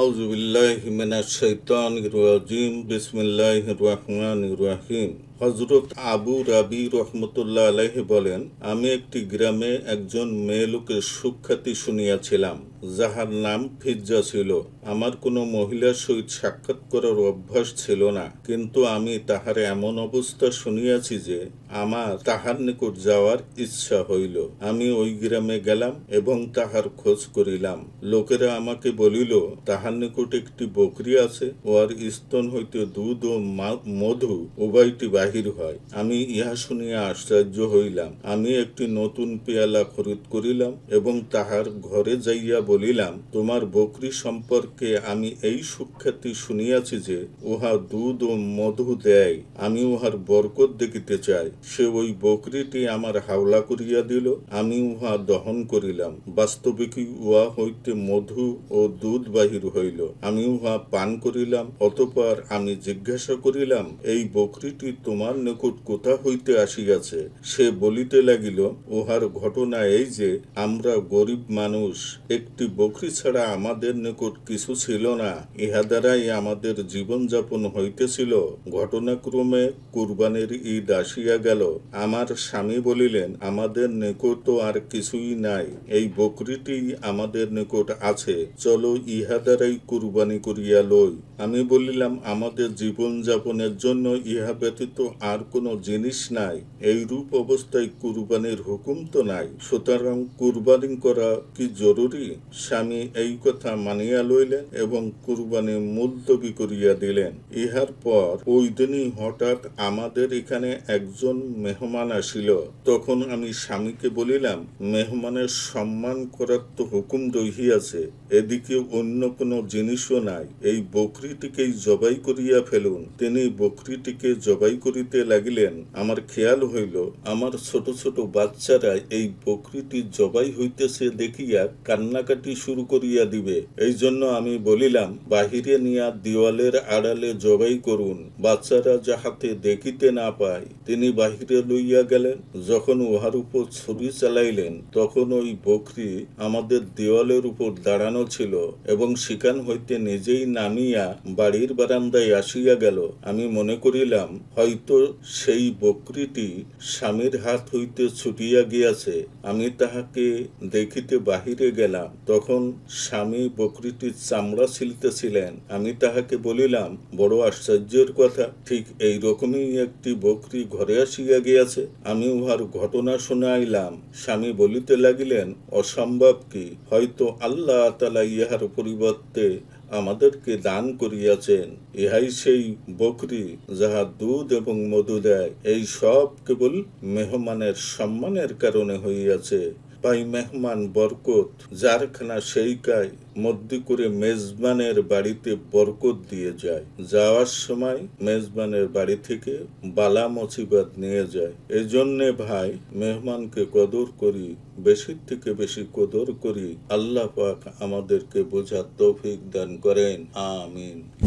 আউজুবিল্লাহ হিমিনা শৈতান রাজিম। বিসমিল্লাহ রহমান রাহিম। হজরত আবু রাবি রহমতুল্লাহ আলাইহি বলেন, আমি একটি গ্রামে একজন মেয়ে লোকের সুখ্যাতি শুনিয়াছিলাম, যাহার নাম ফিজ্জা ছিল। আমার কোনো মহিলার সহিত সাক্ষাৎ করার অভ্যাস ছিল না, কিন্তু আমি তাহার এমন অবস্থা শুনিয়াছি যে আমার তাহার নিকট যাওয়ার ইচ্ছা হইল। আমি ওই গ্রামে গেলাম এবং তাহার খোঁজ করিলাম। লোকেরা আমাকে বলিল, তাহার নিকট একটি বকরি আছে, ওর স্তন হইতে দুধ ও মধু উভয়টি বাহির হয়। আমি ইহা শুনিয়া আশ্চর্য হইলাম। আমি একটি নতুন পেয়ালা খরিদ করিলাম এবং তাহার ঘরে যাইয়া বলিলাম, তোমার বকরি সম্পর্কে আমি এই সুখ্যাতি শুনিয়াছি যে, উহা দুধ ও মধু দেয়। আমি উহার বরকত দেখিতে চাই। সে ওই বকরিটি আমার হাওলা করিয়া দিল। আমি উহা দহন করিলাম। বাস্তবিকই উহা হইতে মধু ও দুধ বাহির হইল। আমি উহা পান করিলাম। অতঃপর আমি জিজ্ঞাসা করিলাম, এই বকরিটি তোমার নিকট কোথা হইতে আসিয়াছে? সে বলিতে লাগিল, উহার ঘটনা এই যে, আমরা গরিব মানুষ, একটি বকরি ছাড়া আমাদের নিকট কিছু ছিল না। ইহা দ্বারাই আমাদের জীবনযাপন হইতেছিল। ঘটনাক্রমে কুরবানের ঈদ আসিয়া গেল। আমার স্বামী বলিলেন, আমাদের নিকট তো আর কিছুই নাই। এই বকরিটি আমাদের নিকট আছে। চলো ইহা দ্বারাই কুরবানি করিয়া লই। আমি বলিলাম, আমাদের জীবন যাপনের জন্য ইহা ব্যতীত আর কোনো জিনিস নাই। এই রূপ অবস্থায় কুরবানির হুকুম তো নাই। সুতরাং কুরবানি করা কি জরুরি? স্বামী এই কথা মানিয়া লইলেন এবং কুরবানি মুলতবি করিয়া দিলেন। ইহার পর ওই দিনই হঠাৎ আমাদের এখানে একজন মেহমান আসিল। তখন আমি স্বামীকে বলিলাম, মেহমানের সম্মান করার তো হুকুম রহিয়াছে। এদিকে অন্য কোনো জিনিসও নাই। এই বকরিটিকেই জবাই করিয়া ফেলুন। তিনি বকরিটিকে জবাই করিতে লাগিলেন। আমার খেয়াল হইল, আমার ছোট ছোট বাচ্চারা এই বকরিটি জবাই হইতেছে দেখিয়া কান্নাকাটি শুরু করিয়া দিবে। এই জন্য আমি বলিলাম, বাহিরে নিয়া দেওয়ালের আড়ালে জবাই করুন। বাচ্চারা যাহাতে দেখিতে না পায়, তিনি বাহিরে লইয়া গেলেন। যখন উহার উপর ছবি চালাইলেন, তখন ওই বকরি আমাদের দেওয়ালের উপর দাঁড়ানো ছিল এবং সেখান হইতে নিজেই নামিয়া বাড়ির বারান্দায় আসিয়া গেল। আমি মনে করিলাম, হয়তো সেই বকরিটি স্বামীর হাত হইতে ছুটিয়া গিয়াছে। আমি তাহাকে দেখিতে বাহিরে গেলাম। তখন স্বামী বকরিটির চামড়া ছিলতেছিলেন আমি তাহাকে বলিলাম, বড় আশ্চর্যের কথা, ঠিক এই রকমই একটি বকরি ঘরে আসিয়া গিয়াছে। আমি উহার ঘটনা শুনাইলাম। স্বামী বলিতে লাগিলেন, অসম্ভব কি, হয়তো আল্লাহ তালা ইহার পরিবর্তে আমাদেরকে দান করিয়াছেন, ইহাই সেই বকরি যাহা দুধ এবং মধু দেয়। এই সব কেবল মেহমানের সম্মানের কারণে হইয়াছে। পাই মেহমান বরকত, যারখানা সেই কায় মধ্যে করে মেজবানের বাড়িতে বরকত দিয়ে যায়। যাওয়ার সময় মেজবানের বাড়ি থেকে বালা মুসিবত নিয়ে যায়। এজন্যে ভাই মেহমানকে কদর করি বেশি থেকে বেশি কদর করি, আল্লাহ পাক আমাদেরকে বোঝার তৌফিক দান করেন। আমিন।